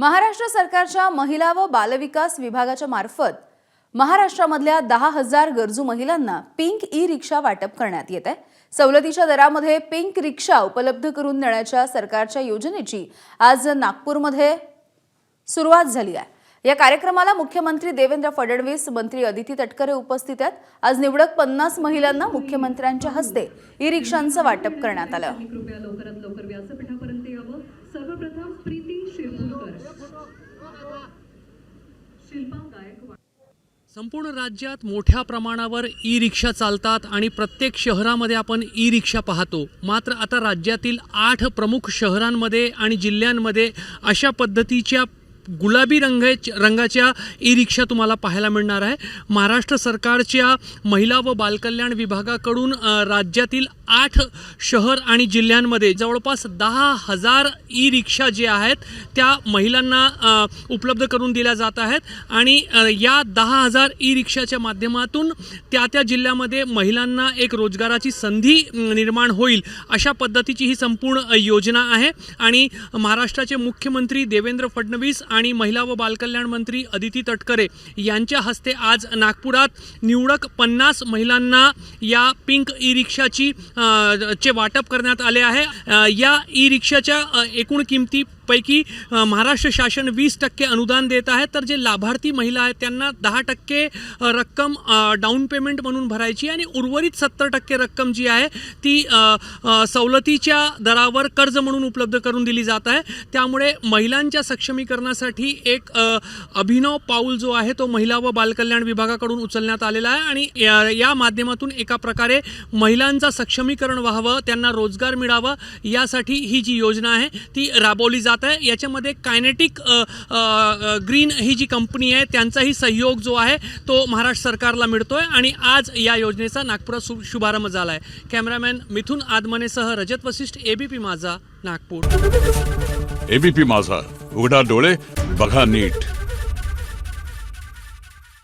महाराष्ट्र सरकारच्या महिला व बालविकास विभागाच्या मार्फत महाराष्ट्रामधल्या दहा हजार गरजू महिलांना पिंक ई रिक्षा वाटप करण्यात येत आहे. सवलतीच्या दरामध्ये पिंक रिक्षा उपलब्ध करून देण्याच्या सरकारच्या योजनेची आज नागपूरमध्ये सुरुवात झाली आहे. या कार्यक्रमाला मुख्यमंत्री देवेंद्र फडणवीस मंत्री अदिती तटकरे उपस्थित आहेत. आज निवडक पन्नास महिलांना मुख्यमंत्र्यांच्या हस्ते ई रिक्षांचं वाटप करण्यात आलं. संपूर्ण राज्यात मोठ्या प्रमाणावर ई रिक्षा चालतात आणि प्रत्येक शहरामध्ये आपण ई रिक्षा पाहतो. मात्र आता राज्यातील आठ प्रमुख शहरांमध्ये आणि जिल्ह्यांमध्ये अशा पद्धतीच्या गुलाबी रंग रंगाच्या ई रिक्षा तुम्हाला पाहायला मिळणार आहे. महाराष्ट्र सरकारच्या महिला व बालकल्याण विभागाकडून राज्यातील आठ शहर आणि जिल्ह्यांमध्ये जवळपास दहा हजार ई रिक्षा जे आहेत त्या महिलांना उपलब्ध करून दिल्या जात आहेत. आणि या दहा हजार ई रिक्षाच्या माध्यमातून त्या त्या जिल्ह्यामध्ये महिलांना एक रोजगाराची संधी निर्माण होईल अशा पद्धतीची ही संपूर्ण योजना आहे. आणि महाराष्ट्राचे मुख्यमंत्री देवेंद्र फडणवीस आणि महिला व बालकल्याण मंत्री अदिती तटकरे यांच्या हस्ते आज नागपुरात निवडक पन्नास महिलांना या पिंक ई रिक्षाची चे वाटप करण्यात आले आहे. या ई रिक्षाच्या एकूण किमती पैकी महाराष्ट्र शासन वीस टक्के अनुदान देत आहे. तर जे लाभार्थी महिला आहेत त्यांना दहा टक्के रक्कम डाऊन पेमेंट म्हणून भरायची आणि उर्वरित सत्तर टक्के रक्कम जी आहे ती सवलतीच्या दरावर कर्ज म्हणून उपलब्ध करून दिली जात आहे. त्यामुळे महिलांच्या सक्षमीकरणासाठी एक अभिनव पाऊल जो आहे तो महिला व बालकल्याण विभागाकडून उचलण्यात आलेला आहे आणि या या माध्यमातून एका प्रकारे महिलांचा सक्षमीकरण व्हावं त्यांना रोजगार मिळावा यासाठी ही जी योजना आहे ती राबवली जात आहे. याच्यामध्ये कायनेटिक ग्रीन ही जी कंपनी आहे त्यांचाही सहयोग जो आहे तो महाराष्ट्र सरकारला मिळतो आहे आणि आज या योजनेचा नागपुरात शु शुभारंभ झाला आहे कॅमेरामॅन मिथुन आदमनेसह रजत वशिष्ठ एबीपी माझा नागपूर. एबीपी माझा उघडा डोळे बघा नीट.